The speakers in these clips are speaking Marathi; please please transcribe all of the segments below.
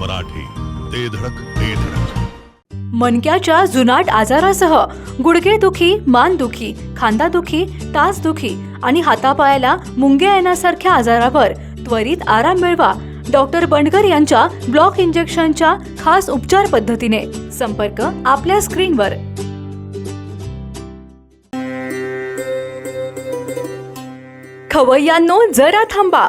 मराठी ते धडक ते धडक. मणक्याच्या जुनाट आजारासह गुडघेदुखी मानदुखी खांदादुखी टाचदुखी आणि हातापायाला मुंग्या येण्यासारख्या आजारावर त्वरित आराम मिळवा डॉक्टर बंडगर यांच्या ब्लॉक इंजेक्शनच्या खास उपचार पद्धतीने. संपर्क आपल्या स्क्रीनवर. खवय्यांनो जरा थांबा.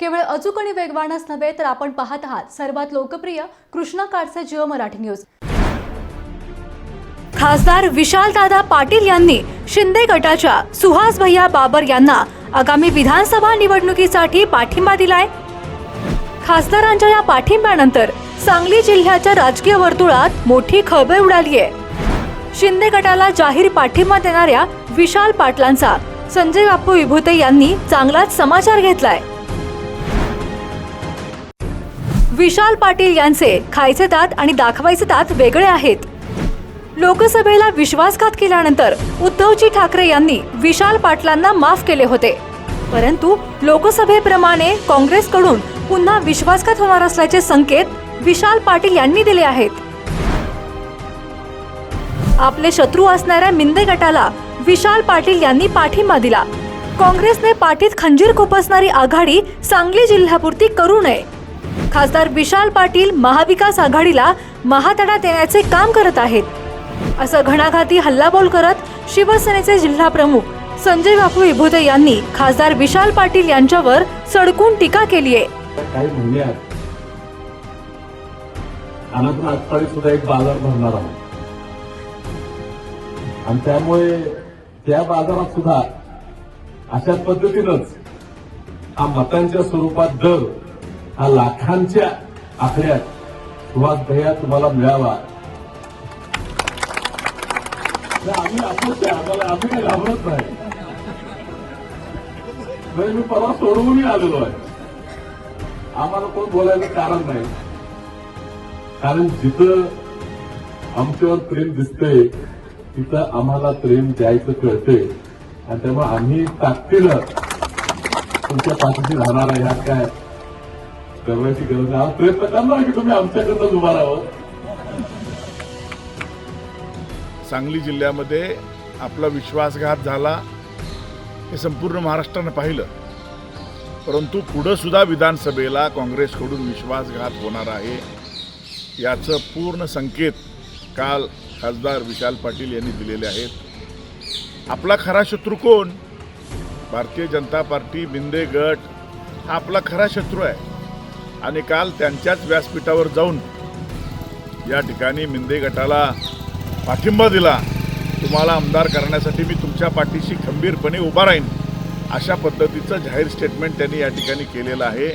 केवळ अचूक आणि वेगवानच नव्हे तर आपण पाहत आहात सर्वात लोकप्रिय कृष्णा काडसे जिओ मराठी न्यूज. खासदार विशालदादा पाटील यांनी शिंदे गटाच्या सुहास भैया बाबर यांना आगामी विधानसभा निवडणुकीसाठी पाठिंबा दिलाय. खासदारांच्या या पाठिंब्यानंतर सांगली जिल्ह्याच्या राजकीय वर्तुळात मोठी खळबळ उडाली आहे. शिंदे गटाला जाहीर पाठिंबा देणाऱ्या विशाल पाटलांचा संजय बापू विभूते यांनी चांगलाच समाचार घेतलाय. विशाल पाटील यांचे खायचे दात आणि दाखवायचे दात वेगळे आहेत. लोकसभेला विश्वासघात केल्यानंतर उद्धवजी ठाकरे यांनी विशाल पाटलांना माफ केले होते. परंतु लोकसभेप्रमाणे काँग्रेसकडून पुन्हा विश्वासघात होणार असल्याचे संकेत विशाल पाटील यांनी दिले आहेत. आपले शत्रू असणाऱ्या मिंदे गटाला विशाल पाटील यांनी पाठिंबा दिला. काँग्रेसने पाठीत खंजीर खुपसणारी आघाडी सांगली जिल्ह्यापुरती करू नये. खासदार विशाल पाटील महाविकास आघाडीला महातडा देण्याचे काम करत आहेत. असं घणाघाती हल्लाबोल करत शिवसेनेचे जिल्हा प्रमुख संजय बापू विभूते यांनी खासदार विशाल पाटील यांच्यावर सडकून टीका केली आहे. काही महिन्यात अनाथून आजकाळी सुद्धा एक बाजार भरणार आहोत. आणि त्यामुळे त्या बाजारात सुद्धा अशा पद्धतीनंच हा मतांच्या स्वरूपात दर हा लाखांच्या आकड्यात किंवा दया तुम्हाला मिळावा. आम्ही अपक्ष आम्हाला आम्ही घाबरत नाही. म्हणजे मी परवा सोडवूनही आलेलो आहे. आम्हाला कोण बोलायचं कारण नाही. कारण जिथं आमच्यावर प्रेम दिसतंय तिथं आम्हाला प्रेम द्यायचं कळतंय. आणि त्यामुळे आम्ही ताकदीनं तुमच्या पाठीशी राहणार आहे. ह्यात काय करण्याची गरज नाही प्रयत्न करणार की तुम्ही आमच्याकडनं उभा राहावं. सांगली जिल्ह्यामध्ये आपला विश्वासघात झाला हे संपूर्ण महाराष्ट्रानं पाहिलं. परंतु पुढं सुद्धा विधानसभेला काँग्रेसकडून विश्वासघात होणार आहे याचं पूर्ण संकेत काल खासदार विशाल पाटील यांनी दिलेले आहेत. आपला खरा शत्रू कोण? भारतीय जनता पार्टी बिंदे गट हा आपला खरा शत्रू आहे. आणि काल त्यांच्याच व्यासपीठावर जाऊन या ठिकाणी मिंदे गटाला पाठिंबा दिला. तुम्हाला आमदार करण्यासाठी मी तुमच्या पाठीशी खंबीरपणे उभा राहीन अशा पद्धतीचं जाहीर स्टेटमेंट त्यांनी या ठिकाणी केलेलं आहे.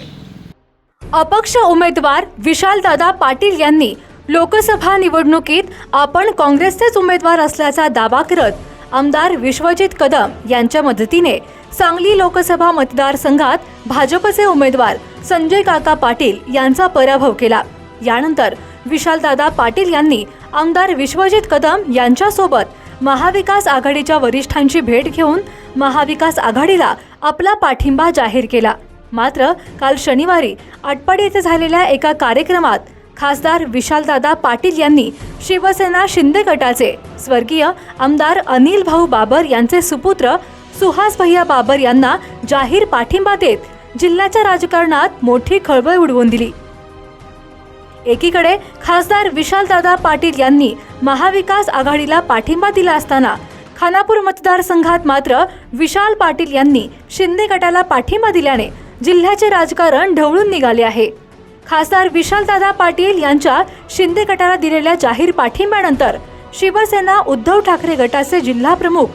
अपक्ष उमेदवार विशालदादा पाटील यांनी लोकसभा निवडणुकीत आपण काँग्रेसचेच उमेदवार असल्याचा दावा करत आमदार विश्वजित कदम यांच्या मदतीने सांगली लोकसभा मतदारसंघात भाजपचे उमेदवार संजय काका पाटील यांचा पराभव केला. यानंतर विशालदादा पाटील यांनी आमदार विश्वजित कदम यांच्यासोबत महाविकास आघाडीच्या वरिष्ठांची भेट घेऊन महाविकास आघाडीला आपला पाठिंबा जाहीर केला. मात्र काल शनिवारी आटपाडी येथे झालेल्या एका कार्यक्रमात खासदार विशालदादा पाटील यांनी शिवसेना शिंदे गटाचे स्वर्गीय आमदार अनिल भाऊ बाबर यांचे सुपुत्र सुहास भैया बाबर यांना जाहीर पाठिंबा देत जिल्ह्याच्या राजकारणात मोठी खळबळ उडवून दिली. एकीकडे खासदार विशालदादा पाटील यांनी महाविकास आघाडीला पाठिंबा दिला असताना खानापूर मतदारसंघात मात्र विशाल पाटील यांनी शिंदे गटाला पाठिंबा दिल्याने जिल्ह्याचे राजकारण ढवळून निघाले आहे. खासदार विशालदादा पाटील यांच्या शिंदे गटाला दिलेल्या जाहीर पाठिंब्यानंतर शिवसेना उद्धव ठाकरे गटाचे जिल्हा प्रमुख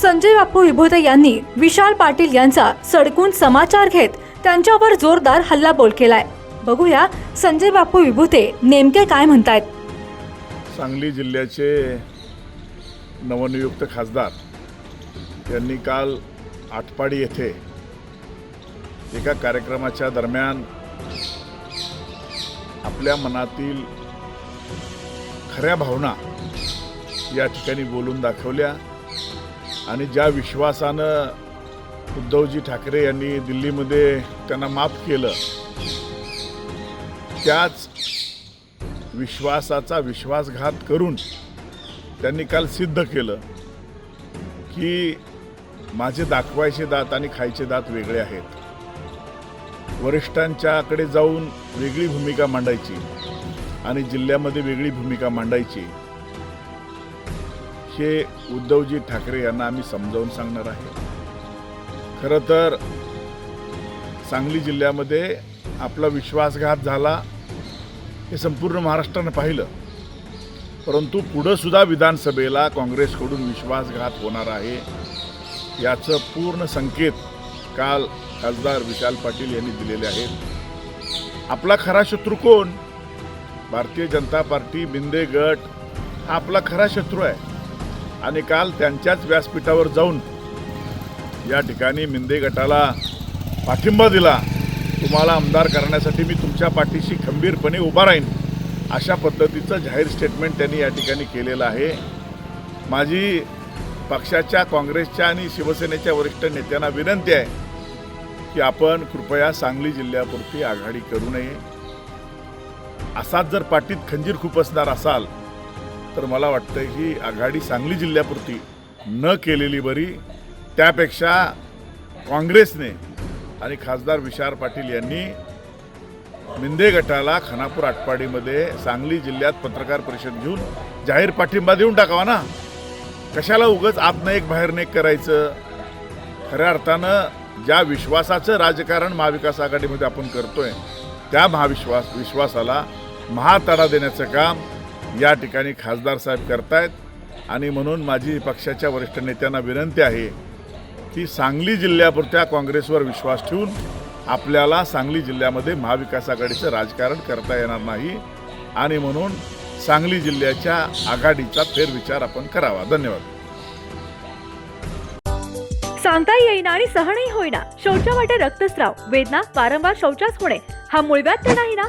संजय बापू विभोते यांनी विशाल पाटील यांचा सडकून समाचार घेत त्यांच्यावर जोरदार हल्लाबोल केलाय. बघूया संजय बापू विभूते नेमके काय म्हणतायत. सांगली जिल्ह्याचे नवनियुक्त खासदार यांनी काल आटपाडी येथे एका कार्यक्रमाच्या दरम्यान आपल्या मनातील खऱ्या भावना या ठिकाणी बोलून दाखवल्या. आणि ज्या विश्वासानं उद्धवजी ठाकरे यांनी दिल्लीमध्ये त्यांना माफ केलं त्याच विश्वासाचा विश्वासघात करून त्यांनी काल सिद्ध केलं की माझे दाखवायचे दात आणि खायचे दात वेगळे आहेत. वरिष्ठांच्याकडे जाऊन वेगळी भूमिका मांडायची आणि जिल्ह्यामध्ये वेगळी भूमिका मांडायची. हे उद्धवजी ठाकरे यांना आम्ही समजावून सांगणार आहे. खरं तर सांगली जिल्ह्यामध्ये आपला विश्वासघात झाला हे संपूर्ण महाराष्ट्रानं पाहिलं. परंतु पुढंसुद्धा विधानसभेला काँग्रेसकडून विश्वासघात होणार आहे याचं पूर्ण संकेत काल खासदार विशाल पाटील यांनी दिलेले आहेत. आपला खरा शत्रू कोण? भारतीय जनता पार्टी बिंदे गट हा आपला खरा शत्रू आहे. आणि काल त्यांच्याच व्यासपीठावर जाऊन या ठिकाणी मिंदे गटाला पाठिंबा दिला. तुम्हाला आमदार करण्यासाठी मी तुमच्या पाठीशी खंबीरपणे उभा राहीन अशा पद्धतीचं जाहीर स्टेटमेंट त्यांनी या ठिकाणी केलेलं आहे. माझी पक्षाच्या काँग्रेसच्या आणि शिवसेनेच्या वरिष्ठ नेत्यांना विनंती आहे की आपण कृपया सांगली जिल्ह्यापुरती आघाडी करू नये. असाच जर पाठीत खंजीर खुपसणार असाल तर मला वाटतं की आघाडी सांगली जिल्ह्यापुरती न केलेली बरी. त्यापेक्षा काँग्रेसने आणि खासदार विशार पाटील यांनी मिंदे गटाला खानापूर आटपाडीमध्ये सांगली जिल्ह्यात पत्रकार परिषद घेऊन जाहीर पाठिंबा देऊन टाकावा ना? कशाला उगच आतनं एक बाहेरनं एक करायचं? खऱ्या अर्थानं ज्या विश्वासाचं राजकारण महाविकास आघाडीमध्ये आपण करतोय त्या महाविश्वास विश्वासाला महातडा देण्याचं काम या ठिकाणी खासदार साहेब करतायत. आणि म्हणून माझी पक्षाच्या वरिष्ठ नेत्यांना विनंती आहे की सांगली जिल्ह्यापुरत्या काँग्रेसवर विश्वास ठेवून आपल्याला सांगली जिल्ह्यामध्ये महाविकास आघाडीचं राजकारण करता येणार नाही. आणि म्हणून सांगली जिल्ह्याच्या आघाडीचा फेरविचार आपण करावा. धन्यवाद. सांगता येईना आणि सहनही होईना. शौचा वाटे रक्तस्राव वेदना वारंवार शौचास होणे हा मूळव्याध तर नाही ना?